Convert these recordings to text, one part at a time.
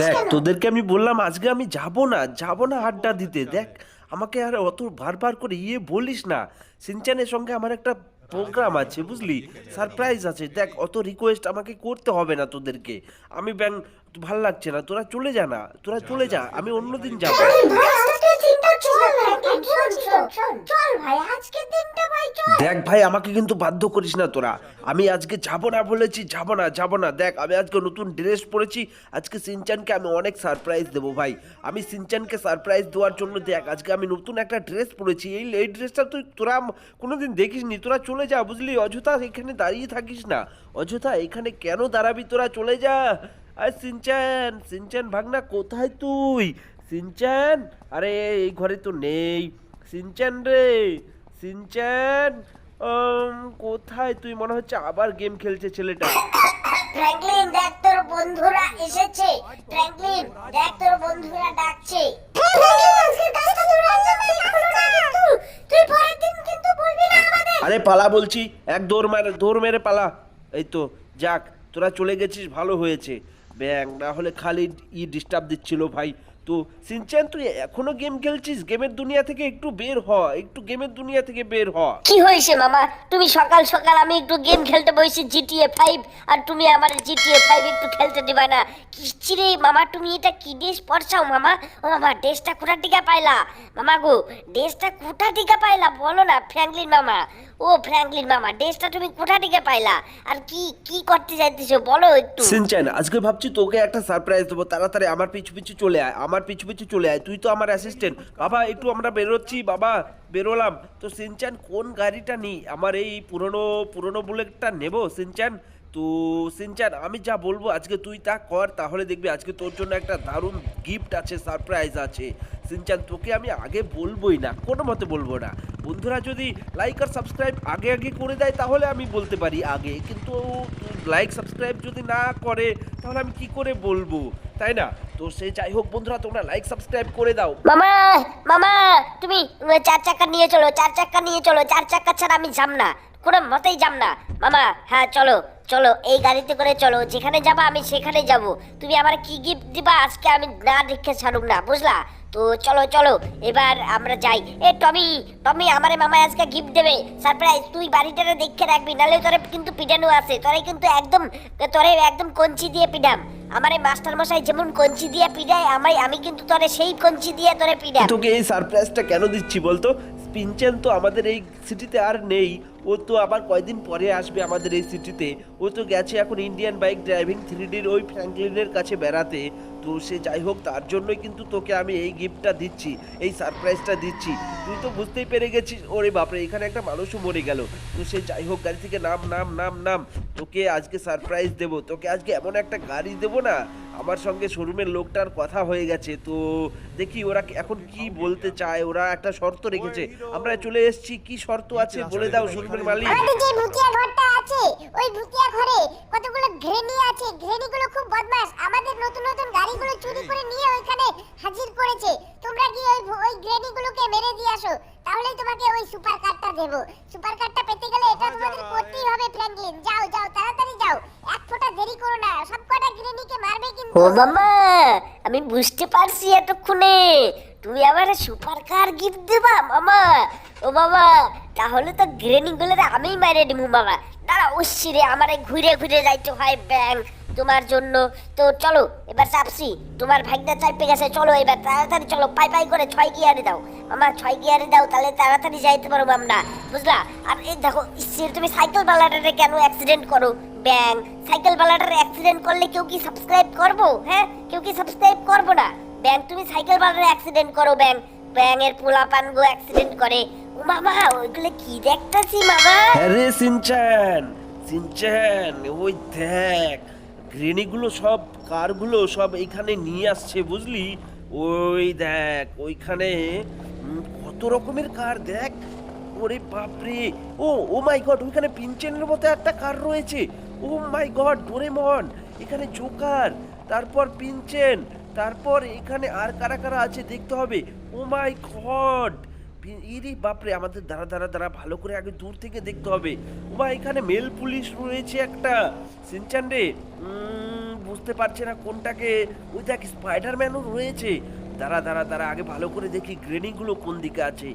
দেখ, তোদেরকে আমি বললাম, আজকে আমি যাব না যাব না আড্ডা দিতে। দেখ, আমাকে আর অত বারবার করে ইয়ে বলিস না। সিনচানের সঙ্গে আমার একটা প্রোগ্রাম আছে, বুঝলি? সারপ্রাইজ আছে। দেখ, অত রিকোয়েস্ট আমাকে করতে হবে না তোদেরকে। আমি ব্যাং, ভালো লাগছে না। তোরা চলে যা না, তোরা চলে যা, আমি অন্যদিন যাব। দেখ ভাই, আমাকে কিন্তু বাধ্য করিস না তোরা। আমি আজকে যাব না বলেছি, যাব না যাব না। দেখ, আমি আজকে নতুন ড্রেস পরেছি, আজকে সিনচানকে আমি অনেক সারপ্রাইজ দেবো ভাই। আমি সিনচানকে সারপ্রাইজ দেওয়ার জন্য দেখ, আজকে আমি নতুন একটা ড্রেস পরেছি। এই এই ড্রেসটা তুই তোরা কোনোদিন দেখিসনি? তোরা চলে যা, বুঝলি? অযথা এখানে দাঁড়িয়ে থাকিস না। অযথা এখানে কেন দাঁড়াবি তোরা? চলে যা। আর সিনচান সিনচান ভাগনা, কোথায় তুই? সিনচান? আরে, এই ঘরে তো নেই। সিনচান রে। সিনচান কোথায়? তুই মনে হচ্ছে আবার গেম খেলছে ছেলেটা। ফ্র্যাঙ্কলিন দেখ তোর বন্ধুরা এসেছে। ফ্র্যাঙ্কলিন দেখ তোর বন্ধুরা ডাকছে। আরে পালা বলছি এক দৌড় মেরে দৌড় মেরে পালা। এই তো যাক তোরা চলে গেছিস ভালো হয়েছে। ব্যাং না হলে খালি ই ডিস্টার্ব দিচ্ছিল ভাই। তো সিনচান তুই এখনও গেম খেলছিস? গেমের দুনিয়া থেকে একটু বের হ একটু গেমের দুনিয়া থেকে বের হ। কি হয়েছে মামা? তুমি সকাল সকাল আমি একটু গেম খেলতে বসেছি জিটিএ ফাইভ আর তুমি আমার জিটিএ ফাইভ একটু খেলতে দিবা না। কিচ্ছি রে মামা তুমি এটা কি ড্রেস পরছাও মামা? ও মামা ড্রেসটা কোথা থেকে পাইলা? মামা গো ড্রেসটা কোথা থেকে পাইলা? বলো না ফ্র্যাঙ্কলিন মামা। ও ফ্র্যাঙ্কলিন মামা ড্রেসটা তুমি কোথা থেকে পাইলা? আর কি কি করতে চাইতেছো? বলো একটু। সিনচান আজকে ভাবছি তোকে একটা সারপ্রাইজ দেবো। তাড়াতাড়ি আমার পিছু পিছু চলে আয়। আমার পিছু পিছু চলে আয়। তুই তো আমার অ্যাসিস্ট্যান্ট বাবা, একটু আমরা বেরোচ্ছি, বাবা, বেরোলাম। তো সিনচান, কোন গাড়িটা নিই আমার এই পুরনো পুরনো বুলেটটা নেব, সিনচান? তো সিনচান, আমি যা বলব আজকে তুই তা কর, তাহলে দেখবি আজকে তোর জন্য একটা দারুণ গিফট আছে সারপ্রাইজ আছে। সিনচান, তোকে আমি আগে বলবোই না, কোনো মতে বলব না। বন্ধুরা, যদি লাইক আর সাবস্ক্রাইব আগে আগে করে দেয়, তাহলে আমি বলতে পারি আগে। কিন্তু লাইক সাবস্ক্রাইব যদি না করে তাহলে আমি কি করে বলব? তাই না? তো সে যাই হোক বন্ধুরা, তোমরা লাইক সাবস্ক্রাইব করে দাও। মামা মামা, তুমি চার চাকা নিয়ে চলো, চার চাকা নিয়ে চলো, চার চাকা ছাড়া আমি যাম না। কোনো মতেই যাম না। মামা হ্যাঁ চলো চলো, এই গাড়িতে করে চলো, যেখানে যাবা আমি সেখানে যাব। তুমি আমার কি গিফট দিবা, আজকে আমি না দেখে ছাড়ুক না, বুঝলা? তো চলো চলো, এবার আমরা যাই। এ, টমি টমি, আমারে মামা আজকে গিফট দেবে। সারপ্রাইজ তুই বাড়িটারে দেখে রাখবি নালে তোরে কিন্তু পিটানো আছে। তোরে কিন্তু একদম, তোরে একদম কঞ্চি দিয়ে পিডাম আমারে মাস্টার মশাই যেমন কঞ্চি দিয়ে পিডায় আমি আমি কিন্তু তোরে সেই কঞ্চি দিয়ে তোরে পিডাম তোকে এই সারপ্রাইজটা কেন দিচ্ছি বলতো? পিনচেন তো আমাদের এই সিটিতে আর নেই। ও তো আবার কয়দিন পরে আসবে আমাদের এই সিটিতে। ও তো গেছে এখন ইন্ডিয়ান বাইক ড্রাইভিং থ্রি ডির ওই ফ্র্যাঙ্কলিনের কাছে বেড়াতে। তো সে যাই হোক, তার জন্যই কিন্তু তোকে আমি এই গিফটটা দিচ্ছি, এই সারপ্রাইজটা দিচ্ছি। তুই তো বুঝতেই পেরে গেছিস, ওরে বাপরে, এখানে একটা মানুষও মরে গেল। তো সে যাই হোক, গাড়ি থেকে নাম নাম নাম নাম, তোকে আজকে সারপ্রাইজ দেবো। তোকে আজকে এমন একটা গাড়ি দেবো না আমার সঙ্গে শোরুমের লোকটার কথা হয়ে গেছে তো দেখি ওরা এখন কি বলতে চায়? ওরা একটা শর্ত রেখেছে। আমরা চলে এসেছি কি শর্ত আছে বলে দাও শোরুমের মালিক। যে ভুতিয়া ঘরটা আছে ওই ভুতিয়া ঘরে কতগুলো ঘ্রেনি আছে? ঘ্রেনিগুলো খুব বদমাশ আমাদের নতুন নতুন গাড়িগুলো চুরি করে নিয়ে ওইখানে হাজির করেছে। তোমরা গিয়ে ওই ওই ঘ্রেনিগুলোকে মেরে দিয়ে আসো। তাহলেই তোমাকে ওই সুপার কারটা দেব। সুপার কারটা পেতে গেলে এটা তোমাদের করতেই হবে ফ্র্যাঙ্কলিন। যাও যাও তাড়াতাড়ি যাও। এক ফোঁটা দেরি করো না সব কটা ঘ্রেনিকে মারবে কিন্তু ও মামা, আমি বুঝতে পারছি এতক্ষণে। তুমি আমার সুপার কার গিফট দেবা, মামা? ও মামা, তাহলে তো গ্রেনিং গুলোরে আমিই মারে দিব, মামা। দাঁড়া উসছি রে আমারে ঘুরে ঘুরে যাইতে হয় ব্যাংক তোমার জন্য। তো চলো, এবার চাপছি। তোমার ভাগ্যটা চাপে গেছে, চলো এবার তাড়াতাড়ি চলো। পাই পাই করে ছয় গিয়ারে দাও। মামা, ছয় গিয়ারে দাও, তাহলে তাড়াতাড়ি যাইতে পারো আমরা। বুঝলা? আর এই দেখো তুমি সাইকেল বালাটারে কেন অ্যাক্সিডেন্ট করো? ব্যাং। সাইকেল বালাটার অ্যাক্সিডেন্ট করলে কেউ কি সাবস্ক্রাইব করব? হ্যাঁ? কেউ কি সাবস্ক্রাইব করব না? ব্যাং, তুমি সাইকেল বালাটার অ্যাক্সিডেন্ট করো, ব্যাং। ব্যাং এর পোলা পানগো অ্যাক্সিডেন্ট করে মামা, ওইগুলো কি দেখতাছি মামা? হ্যাঁ রে সিনচান সিনচান ওই দেখ। গ্রেনিগুলো সব, কারগুলো সব এখানে নিয়ে আসছে, বুঝলি? ওই দেখ, ওইখানে কত রকমের কার, দেখ। ওরে বাপরে! ও ও মাই গড, ওইখানে পিনচেনের মতো একটা কার রয়েছে। Oh my god, Doraemon! এখানে জোকার, তারপর পিনচেন, তারপর এখানে আর কারা কারা আছে দেখতে হবে। Oh my god! ইরি বাপরে, আমাদের দাঁড়া দাঁড়া দাঁড়া ভালো করে আগে দূর থেকে দেখতে হবে। ওমা এখানে মেল পুলিশ রয়েছে একটা। সিনচান রে বুঝতে পারছে না কোনটাকে। ওই দেখ, স্পাইডারম্যানও রয়েছে। দাঁড়া দাঁড়া দাঁড়া, আগে ভালো করে দেখি গ্রেনিংগুলো কোন দিকে আছে।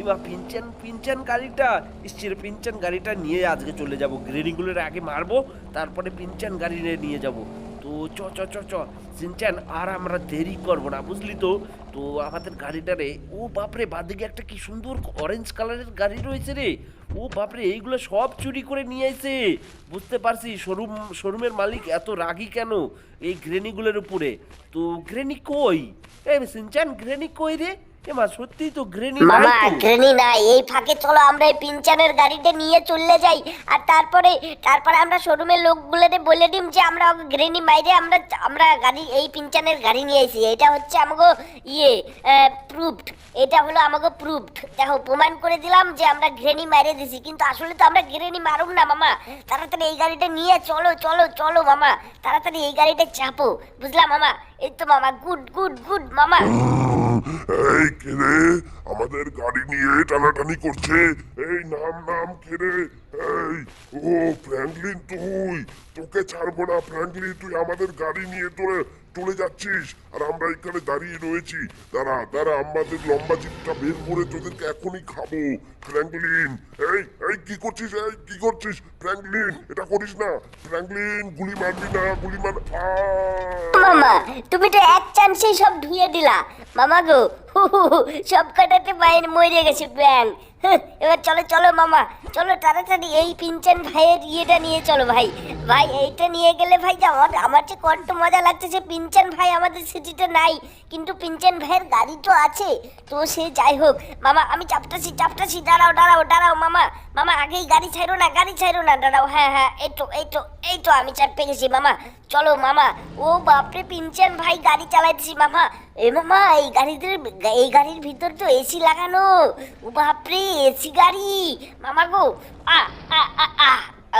ইমা পিনচান পিনচান গাড়িটা ইসছির পিনচান গাড়িটা নিয়ে আজকে চলে যাব। গ্রেনিংগুলোর আগে মারবো, তারপরে পিনচান গাড়ি নিয়ে যাব। তো চ চ চ চ। সিনচান আর আমরা দেরি করব না, বুঝলি তো? তো আমাদের গাড়িটারে, ও বাপরে, বাদিকে একটা কি সুন্দর অরেঞ্জ কালারের গাড়ি রয়েছে রে। ও বাপরে, এইগুলো সব চুরি করে নিয়ে এসে বুঝতে পারছি, শোরুম, শোরুমের মালিক এত রাগী কেন এই গ্রেনিগুলোর উপরে? তো গ্রেনি কই? এ সিনচান গ্রেনি কই রে? এ সত্যি তো গ্রেনি মামা গ্রেনি নাই। এই ফাঁকে চলো আমরা এই পিনচানের গাড়িতে নিয়ে চলে যাই। আর তারপরে তারপরে আমরা শোরুমের লোকগুলোকে বলে দিম যে আমরা গ্রেনি মাইরে আমরা আমরা গাড়ি এই পিনচানের গাড়ি নিয়ে এসেছি এটা হচ্ছে আমাকে ইয়ে প্রুফড এটা হলো আমাকে প্রুফড দেখো প্রমাণ করে দিলাম যে আমরা গ্রেনি মাইরে দিছি। কিন্তু আসলে তো আমরা গ্রেনি মারুম না মামা। তাড়াতাড়ি এই গাড়িটা নিয়ে চলো চলো চলো মামা। তাড়াতাড়ি এই গাড়িটা চাপো। বুঝলাম মামা? এই তো মামা গুড গুড গুড মামা। এই কেরে আমাদের গাড়ি নিয়ে টানাটানি করছে। এই নাম নাম কেরে এই, ও ফ্র্যাঙ্কলিন তুই। তোকে ছাড়বো না, ফ্র্যাঙ্কলিন, তুই আমাদের গাড়ি নিয়ে তোরে চলে যাচ্ছিস। আর আমরা এখানে দাঁড়িয়ে রয়েছি। দাঁড়া দাঁড়া আমাদের লম্বা জিপটা বের করে তোদেরকে এখনই খাব। ফ্র্যাঙ্কলিন, এই এই, কি করছিস? এই, কি করছিস? ফ্র্যাঙ্কলিন, এটা করিস না। ফ্র্যাঙ্কলিন, গুলি মারবি না, গুলি মার! মামা, তুমি তো এক চান্সেই সব ধুয়ে দিলা। মামা গো সব কাটাতে বাইরে মরে গেছে ব্যাং এবার চলো চলো মামা। চলো তাড়াতাড়ি এই পিনচান ভাইয়ের ইয়েটা নিয়ে চলো ভাই। ভাই, এইটা নিয়ে গেলে ভাই আমার আমার যে কত মজা লাগতেছে পিনচান ভাই আমাদের সিটিতে নাই। কিন্তু পিনচান ভাইয়ের গাড়ি তো আছে। তো সে যাই হোক। মামা, আমি চাপটাছি চাপটাছি দাঁড়াও দাঁড়াও দাঁড়াও মামা। মামা, আগেই গাড়ি ছাড়ো না, গাড়ি ছাড়ো না। দাঁড়াও হ্যাঁ হ্যাঁ এই তো এই তো এই তো আমি চাপে গেছি, মামা। চলো মামা। ও বাপরে, পিনচান ভাই গাড়ি চালাইতেছি, মামা। এ মামা, এই গাড়িদের এই গাড়ির ভিতর তো এসি লাগানো। ও বাপরে। এসি গাড়ি। মামা গো, আ আ আ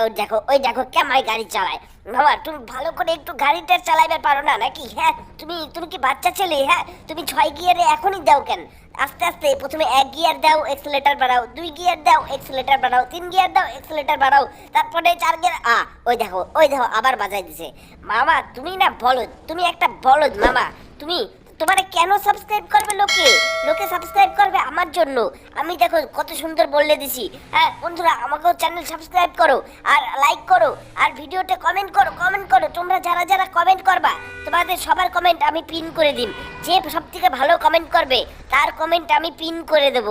ওই দেখো ওই দেখো, কেমন গাড়ি চালায়। মামা, তুমি ভালো করে একটু গাড়িটা চালাইতে পারো না, নাকি? হ্যাঁ তুমি তুমি কি বাচ্চা ছেলে? হ্যাঁ তুমি ছয় গিয়ারে এখনই দাও কেন? আস্তে আস্তে, প্রথমে এক গিয়ার দাও এক্সেলেটার বাড়াও, দুই গিয়ার দাও এক্সেলেটার বাড়াও, তিন গিয়ার দাও এক্সেলেটার বাড়াও, তারপরে চার গিয়ার, আ, ওই দেখো ওই দেখো, আবার বাজাই দিছে। মামা, তুমি না বলদ, তুমি একটা বলদ, মামা। তুমি তোমারে কেন সাবস্ক্রাইব করবে লোকে? লোকে সাবস্ক্রাইব করবে আমার জন্য। আমি দেখো কত সুন্দর বললে দিছি। হ্যাঁ বন্ধুরা, আমাকেও চ্যানেল সাবস্ক্রাইব করো আর লাইক করো আর ভিডিওতে কমেন্ট করো কমেন্ট করো। তোমরা যারা যারা কমেন্ট করবা, তোমাদের সবার কমেন্ট আমি পিন করে দিন যে সব থেকে ভালো কমেন্ট করবে তার কমেন্ট আমি পিন করে দেব।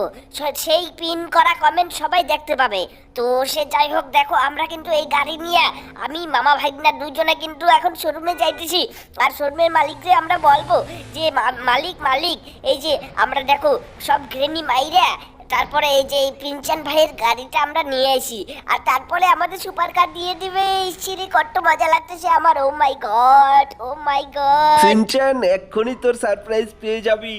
সেই পিন করা কমেন্ট সবাই দেখতে পাবে। তো সে যাই হোক, দেখো, আমরা কিন্তু এই গাড়ি নিয়ে, আমি, মামা ভাইগনা দুজনে কিন্তু এখন শোরুমে যাইতেছি। আর শোরুমের মালিককে আমরা বলব যে মালিক মালিক, এই যে আমরা দেখো, সব গ্রেনি মাইরা, তারপরে এই যে এই প্রিন্সান ভাইয়ের গাড়িটা আমরা নিয়ে আসি আর তারপরে আমাদের সুপার কার দিয়ে দিবে সিঁড়ি কত মজা লাগতেছে আমার। ও my god oh my god Shinchan এক্ষুনি তোর সারপ্রাইজ পেয়ে যাবি।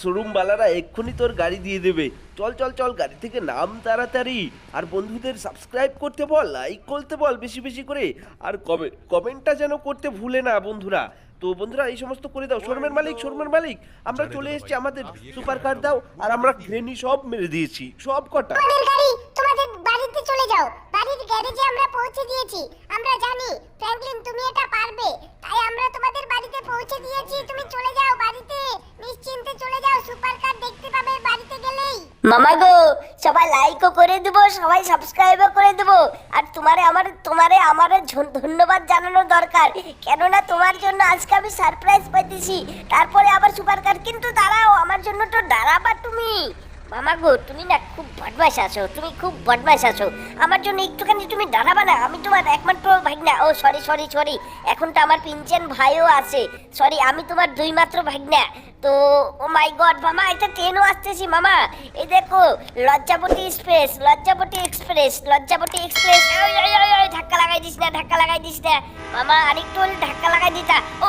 শোরুম বালারা এক্ষুনি তোর গাড়ি দিয়ে দেবে। চল চল চল, গাড়ি থেকে নাম তাড়াতাড়ি। আর বন্ধুদের সাবস্ক্রাইব করতে বল লাইক করতে বল বেশি বেশি করে। আর কমেন্ট কমেন্টটা যেন করতে ভুলে না বন্ধুরা। তো বন্ধুরা এই সমস্ত করে দাও। শোরুমের মালিক শোরুমের মালিক আমরা চলে এসেছি আমাদের সুপার কার দাও আর আমরা গ্রেনি সব মেরে দিয়েছি সব কটা। তোমাদের গাড়ি তোমাদের বাড়িতে চলে যাও। বাড়ির গ্যারেজে আমরা পৌঁছে দিয়েছি। আমরা জানি ফ্র্যাঙ্কলিন তুমি এটা পারবে। তাই আমরা তোমাদের বাড়িতে পৌঁছে দিয়েছি। তুমি চলে যাও বাড়িতে। নিশ্চিন্তে চলে যাও সুপার কার দেখতে পাবে বাড়িতে গেলেই। মামা গো সবাই লাইকও করে দেবো, সবাই সাবস্ক্রাইবও করে দেবো। আর তোমারে আমার তোমারে আমার ধন্যবাদ জানানো দরকার। কেননা তোমার জন্য আজকে আমি সারপ্রাইজ পাইতেছি। তারপরে আবার সুপার কার কিন্তু দাঁড়াও, আমার জন্য তো দাঁড়াবা তুমি। মামা গো, তুমি না খুব বদমাস আছো, তুমি খুব বদমাস আছো। আমার জন্য একটুখানি তুমি দাঁড়াবা না, আমি তোমার একমাত্র ভাগনা। ও সরি সরি সরি এখন তো আমার পিনচেন ভাইও আছে। সরি আমি তোমার দুই মাত্র ভাগনা। তো, ও মাই গড মামা, এটা ট্রেনও আসতেছি মামা? এই দেখো Lajjapati express Lajjapati express Lajjapati express ধাক্কা লাগাই দিস না, ধাক্কা লাগাই দিস না। মামা, আরেকটু ধাক্কা লাগাই দিতা। ও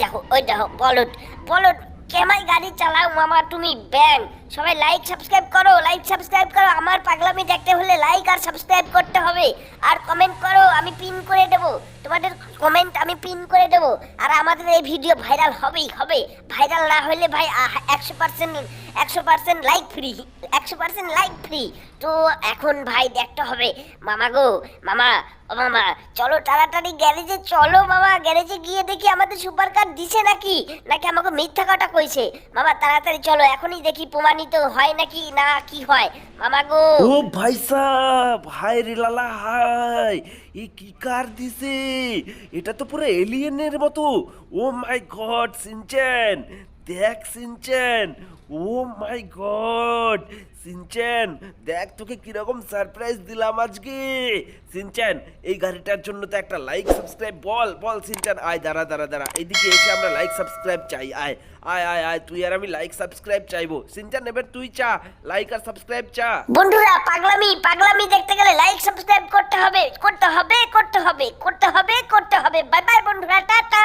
দেখো ওই দেখো বলট বলট কেমাই গাড়ি চালাও মামা, তুমি ব্যাং। সবাই লাইক সাবস্ক্রাইব করো লাইক সাবস্ক্রাইব করো। আমার পাগলামি দেখতে হলে লাইক আর সাবস্ক্রাইব করতে হবে। আর কমেন্ট করো, আমি পিন করে দেব। তোমাদের কমেন্ট আমি পিন করে দেব। আর আমাদের এই ভিডিও ভাইরাল হবেই, হবে। ভাইরাল না হলে ভাই একশো পার্সেন্ট একশো পার্সেন্ট লাইক ফ্রি একশো পার্সেন্ট লাইক ফ্রি তো এখন ভাই, দেখতে হবে। মামা গো, মামা, ও মামা, চলো তাড়াতাড়ি গ্যারেজে, চলো মামা, গ্যারেজে গিয়ে দেখি আমাদের সুপার কার দিছে নাকি? নাকি আমাকে মিথ্যা কথা কইছে? মামা, তাড়াতাড়ি চলো, এখনই দেখি প্রমাণিত হয় নাকি না কি হয়। মামা গো ও ভাই সাহেব, হাই রে লালা, হাই। এ কি কার দিছে? এটা তো পুরো এলিয়েনের মতো। Oh my god, Shinchan. দেখ Shinchan, oh my god, Shinchan, দেখ তোকে কীরকম সারপ্রাইজ দিলাম আজকে। সিনচেন, এই গাড়িটার জন্য তো একটা লাইক সাবস্ক্রাইব বল বল সিনচেন। আয়, দাঁড়া দাঁড়া দাঁড়া, এদিকে এসে আমরা লাইক সাবস্ক্রাইব চাই, আয় আয় আয় আয়, তুই আর আমি লাইক সাবস্ক্রাইব চাইব। সিনচেন, এবার তুই চা লাইক আর সাবস্ক্রাইব চা। বন্ধুরা, পাগলামি পাগলামি দেখতে গেলে লাইক সাবস্ক্রাইব করতে হবে করতে হবে করতে হবে করতে হবে করতে হবে। বাই বাই বন্ধুরা, টাটা।